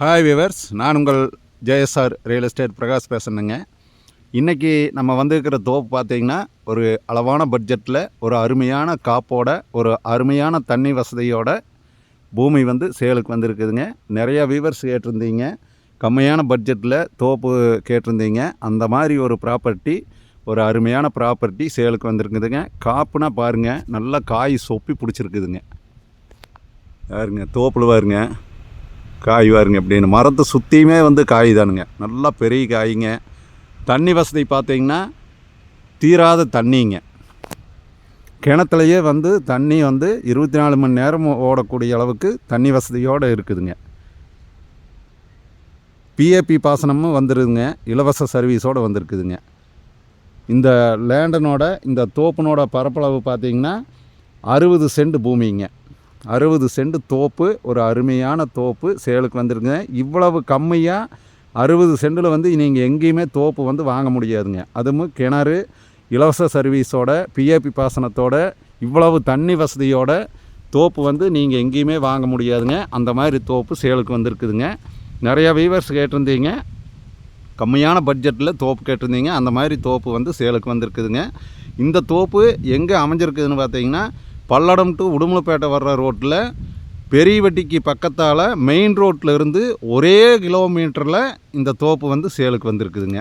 Hi viewers நான் உங்கள் JSR real estate Prakash பேசுனேங்க இன்றைக்கி நம்ம வந்திருக்கிற தோப்பு பார்த்திங்கன்னா ஒரு அளவான பட்ஜெட்டில் ஒரு அருமையான காப்போட ஒரு அருமையான தண்ணி வசதியோட பூமி வந்து சேலுக்கு வந்திருக்குதுங்க. நிறையா வியூவர்ஸ் கேட்டிருந்தீங்க. கம்மியான பட்ஜெட்டில் தோப்பு கேட்டிருந்தீங்க. அந்த மாதிரி ஒரு ப்ராப்பர்ட்டி ஒரு அருமையான ப்ராப்பர்ட்டி சேலுக்கு வந்திருக்குதுங்க. காப்புனா பாருங்கள் நல்லா காய் சொப்பி பிடிச்சிருக்குதுங்க. யாருங்க? தோப்பில் பாருங்க. காய் பாருங்க அப்படின்னு. மரத்தை சுற்றியுமே வந்து காய் தானுங்க நல்லா பெரிய காய்ங்க. தண்ணி வசதி பார்த்தீங்கன்னா தீராத தண்ணிங்க. கிணத்துலையே வந்து தண்ணி வந்து இருபத்தி நாலு மணி நேரம் ஓடக்கூடிய அளவுக்கு தண்ணி வசதியோடு இருக்குதுங்க. பிஏபி பாசனமும் வந்துருதுங்க. இலவச சர்வீஸோடு வந்திருக்குதுங்க. இந்த லேண்டனோட இந்த தோப்புனோட பரப்பளவு பார்த்தீங்கன்னா அறுபது சென்ட் பூமிங்க. அறுபது சென்ட் தோப்பு ஒரு அருமையான தோப்பு சேலுக்கு வந்துருங்க இவ்வளவு கம்மியாக அறுபது சென்டில் வந்து நீங்கள் எங்கேயுமே தோப்பு வந்து வாங்க முடியாதுங்க. அதுவும் கிணறு இலவச சர்வீஸோட பிஏபி பாசனத்தோட இவ்வளவு தண்ணி வசதியோட தோப்பு வந்து நீங்கள் எங்கேயுமே வாங்க முடியாதுங்க. அந்த மாதிரி தோப்பு சேலுக்கு வந்திருக்குதுங்க. நிறையா வீவர்ஸ் கேட்டிருந்தீங்க. கம்மியான பட்ஜெட்டில் தோப்பு கேட்டிருந்தீங்க. அந்த மாதிரி தோப்பு வந்து சேலுக்கு வந்திருக்குதுங்க. இந்த தோப்பு எங்கே அமைஞ்சிருக்குதுன்னு பார்த்தீங்கன்னா பல்லடம் டு உடுமலைப்பேட்டை வர்ற ரோட்டில் பெரியவட்டிக்கு பக்கத்தால் மெயின் ரோட்டில் இருந்து ஒரே கிலோமீட்டரில் இந்த தோப்பு வந்து சேலுக்கு வந்திருக்குதுங்க.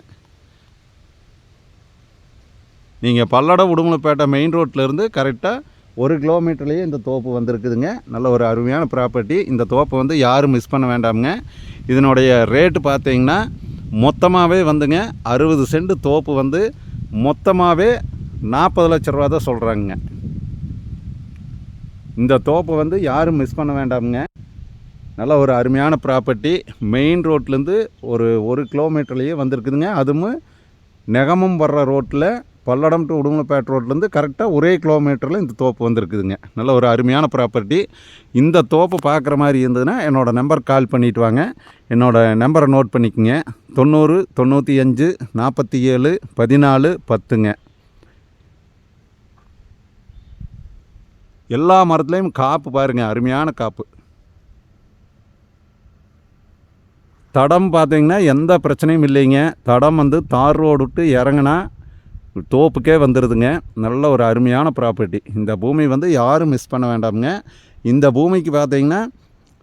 நீங்கள் பல்லடம் உடுமலைப்பேட்டை மெயின் ரோட்டில் இருந்து கரெக்டாக ஒரு கிலோமீட்டர்லேயே இந்த தோப்பு வந்திருக்குதுங்க. நல்ல ஒரு அருமையான ப்ராப்பர்ட்டி இந்த தோப்பை வந்து யாரும் மிஸ் பண்ண வேண்டாமுங்க. இதனுடைய ரேட்டு பார்த்தீங்கன்னா மொத்தமாகவே வந்துங்க அறுபது சென்ட் தோப்பு வந்து மொத்தமாகவே நாற்பது லட்ச ரூபா தான் சொல்கிறாங்க இந்த தோப்பை வந்து யாரும் மிஸ் பண்ண வேண்டாமுங்க. நல்ல ஒரு அருமையான ப்ராப்பர்ட்டி மெயின் ரோட்லேருந்து ஒரு ஒரு கிலோமீட்டர்லேயே வந்திருக்குதுங்க. அதுவும் நெகமம் வர்ற ரோட்டில் பல்லடம் டு உடுமலைப்பேட் ரோட்லேருந்து கரெக்டாக ஒரே கிலோமீட்டரில் இந்த தோப்பு வந்திருக்குதுங்க. நல்ல ஒரு அருமையான ப்ராப்பர்ட்டி இந்த தோப்பு பார்க்குற மாதிரி இருந்ததுன்னா என்னோடய நம்பர் கால் பண்ணிட்டு வாங்க. என்னோடய நம்பரை நோட் பண்ணிக்கோங்க. தொண்ணூறு தொண்ணூற்றி அஞ்சு நாற்பத்தி ஏழு பதினாலு பத்துங்க. எல்லா மரத்துலேயும் காப்பு பாருங்கள் அருமையான காப்பு. தடம் பார்த்தீங்கன்னா எந்த பிரச்சனையும் இல்லைங்க. தடம் வந்து தார் ரோடு விட்டு இறங்குனா தோப்புக்கே வந்துடுதுங்க நல்ல ஒரு அருமையான ப்ராப்பர்ட்டி இந்த பூமி வந்து யாரும் மிஸ் பண்ண வேண்டாமுங்க. இந்த பூமிக்கு பார்த்தீங்கன்னா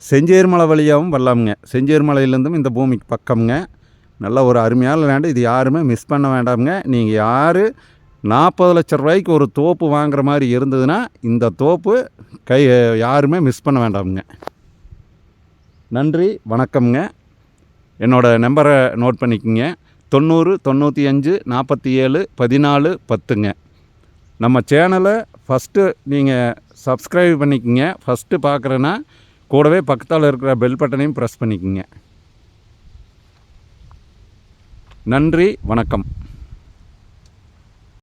செஞ்சேர்மலை வழியாகவும் வரலாமுங்க. செஞ்சேர்மலையிலேருந்தும் இந்த பூமிக்கு பக்கம்ங்க. நல்ல ஒரு அருமையான லேண்டு இது யாருமே மிஸ் பண்ண வேண்டாமுங்க. நீங்கள் யார் நாற்பது லட்ச ரூபாய்க்கு ஒரு தோப்பு வாங்குற மாதிரி இருந்ததுன்னா இந்த தோப்பு கை யாருமே மிஸ் பண்ண வேண்டாமுங்க. நன்றி வணக்கம்ங்க. என்னோடய நம்பரை நோட் பண்ணிக்கோங்க. தொண்ணூறு தொண்ணூற்றி அஞ்சு நாற்பத்தி ஏழு பதினாலு பத்துங்க. நம்ம சேனலை ஃபஸ்ட்டு நீங்கள் சப்ஸ்கிரைப் பண்ணிக்கோங்க. ஃபஸ்ட்டு பார்க்குறேன்னா கூடவே பக்கத்தில் இருக்கிற பெல் பட்டனையும் ப்ரெஸ் பண்ணிக்கோங்க. நன்றி வணக்கம்.